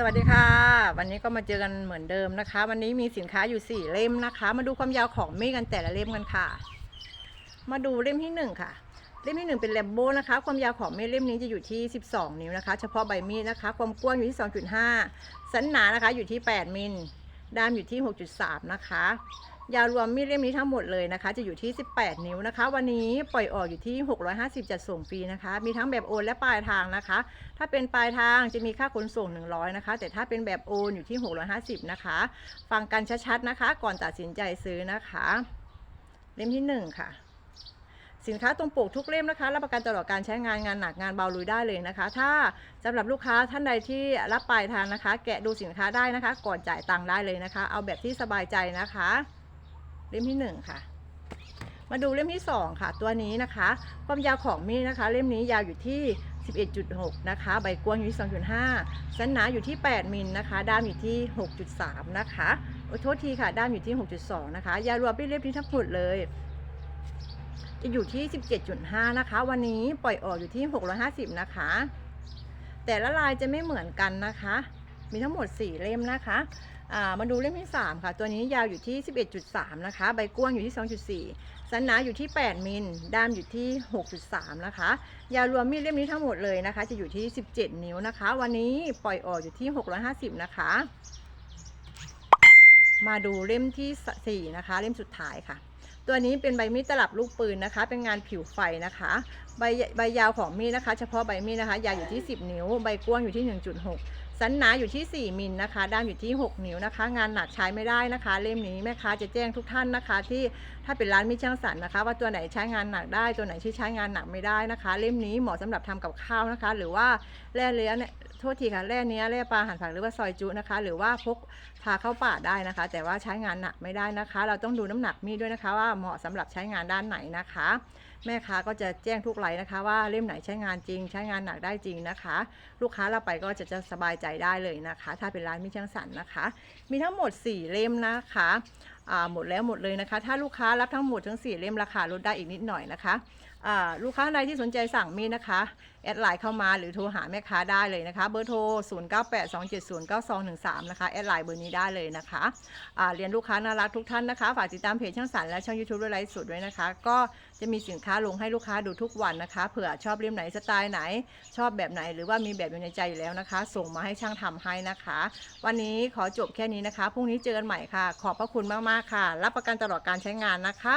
สวัสดีค่ะ วันนี้ก็มาเจอกันเหมือนเดิมนะคะ วันนี้มีสินค้าอยู่ 4 เล่มนะคะ มาดูความยาวของมีดกันแต่ละเล่มกันค่ะ มาดูเล่มที่ 1 ค่ะ เล่มที่ 1 เป็นแลมโบ้นะคะ ความยาวของมีดเล่มนี้จะอยู่ที่ 12 นิ้วนะคะ เฉพาะใบมีดนะคะ ความกว้างอยู่ที่ 2.5 สันหนานะคะอยู่ที่ 8 มิลด้ามอยู่ที่ 6.3 นะคะ ยาวรวมมีดเล่มนี้ทั้งหมดเลยนะคะ จะอยู่ที่ 18 นิ้วนะคะ วันนี้ปล่อยออกอยู่ที่ 650 จัดส่งฟรีนะคะ มีทั้งแบบโอนและปลายทางนะคะ ถ้าเป็นปลายทางจะมีค่าขนส่ง 100 นะคะ แต่ถ้าเป็นแบบโอนอยู่ที่ 650 นะคะ ฟังกันชัดๆนะคะ ก่อนตัดสินใจซื้อนะคะ เล่มที่ 1 ค่ะสินค้าตรงปกทุกเล่มนะคะรับประกันตลอดการใช้งานงานหนักงานเบาลุยได้เลยนะคะ ถ้าสำหรับลูกค้าท่านใดที่รับปลายทางนะคะ แกะดูสินค้าได้นะคะ ก่อนจ่ายตังค์ได้เลยนะคะ เอาแบบที่สบายใจนะคะ เล่มที่1ค่ะมาดูเล่มที่ 2 ค่ะ ตัวนี้นะคะ ความยาวของมีดนะคะ เล่มนี้ยาวอยู่ที่ 11.6 นะคะ ใบกว้างอยู่ที่ 2.5สันหนาอยู่ที่ 8 มิลนะคะ ด้ามอยู่ที่ 6.3 นะคะโอ้โทษทีค่ะ ด้ามอยู่ที่ 6.2 นะคะ ยาวรวมเป็นเล่มนี้ทั้งหมดเลย จะอยู่ที่ 17.5 นะคะ วันนี้ปล่อยออกอยู่ที่ 650 นะคะ แต่ละลายจะไม่เหมือนกันนะคะ มีทั้งหมด 4 เล่มนะคะามาดูเล่มที่ 3 ค่ะ ตัวนี้ยาวอยู่ที่ 11.3 นะคะ ใบกว้างอยู่ที่ 2.4 สันหนาอยู่ที่ 8 มิล ด้ามอยู่ที่ 6.3 นะคะ ยาวรวมมีดเล่มนี้ทั้งหมดเลยนะคะ จะอยู่ที่ 17 นิ้วนะคะ วันนี้ปล่อยออกอยู่ที่ 650 นะคะ มาดูเล่มที่ 4 นะคะ เล่มสุดท้ายค่ะ ตัวนี้เป็นใบมีดตลับลูกปืนนะคะ เป็นงานผิวไฟนะคะ ใบใบยาวของมีดนะคะ เฉพาะใบมีดนะคะ ยาวอยู่ที่ 10 นิ้ว ใบกว้างอยู่ที่ 1.6 สันหนาอยู่ที่ 4มิลนะคะ ด้ามอยู่ที่ 6 นิ้วนะคะ งานหนักใช้ไม่ได้นะคะ เล่มนี้แม่ค้าจะแจ้งทุกท่านนะคะ ที่ถ้าเป็นร้านมิช่างสรรนะคะ ว่าตัวไหนใช้งานหนักได้ ตัวไหนที่ใช้งานหนักไม่ได้นะคะ เล่มนี้เหมาะสำหรับทำกับข้าวนะคะ หรือว่าแล่เลี้ยเนี่ยโทษทีค่ะแล่เนี้ยแล่ปลาหั่นผักหรือว่าซอยจุนะคะ หรือว่าพกพาเข้าป่าได้นะคะ แต่ว่าใช้งานหนักไม่ได้นะคะ เราต้องดูน้ำหนักมีดด้วยนะคะ ว่าเหมาะสำหรับใช้งานด้านไหนนะคะแม่ค้าก็จะแจ้งทุกไลน์นะคะ ว่าเล่มไหนใช้งานจริง ใช้งานหนักได้จริงนะคะ ลูกค้าเราไปก็จะจะสบายใจได้เลยนะคะ ถ้าเป็นร้านมิช่างสันนะคะ มีทั้งหมด 4 เล่มนะคะ หมดแล้วหมดเลยนะคะ ถ้าลูกค้ารับทั้งหมดทั้ง 4 เล่มราคาลดได้อีกนิดหน่อยนะคะลูกค้าใดที่สนใจสั่งมีดนะคะ แอดไลน์เข้ามาหรือโทรหาแม่ค้าได้เลยนะคะ เบอร์โทร 0982709213 นะคะ แอดไลน์เบอร์นี้ได้เลยนะคะเรียนลูกค้าน่ารักทุกท่านนะคะ ฝากติดตามเพจช่างสรรและช่อง YouTube ด้วยไลฟ์สดด้วยนะคะ ก็จะมีสินค้าลงให้ลูกค้าดูทุกวันนะคะ เผื่อชอบเล่มไหนสไตล์ไหน ชอบแบบไหนหรือว่ามีแบบอยู่ในใจอยู่แล้วนะคะ ส่งมาให้ช่างทำให้นะคะ วันนี้ขอจบแค่นี้นะคะ พรุ่งนี้เจอกันใหม่ค่ะ ขอบพระคุณมากๆค่ะ รับประกันตลอดการใช้งานนะคะ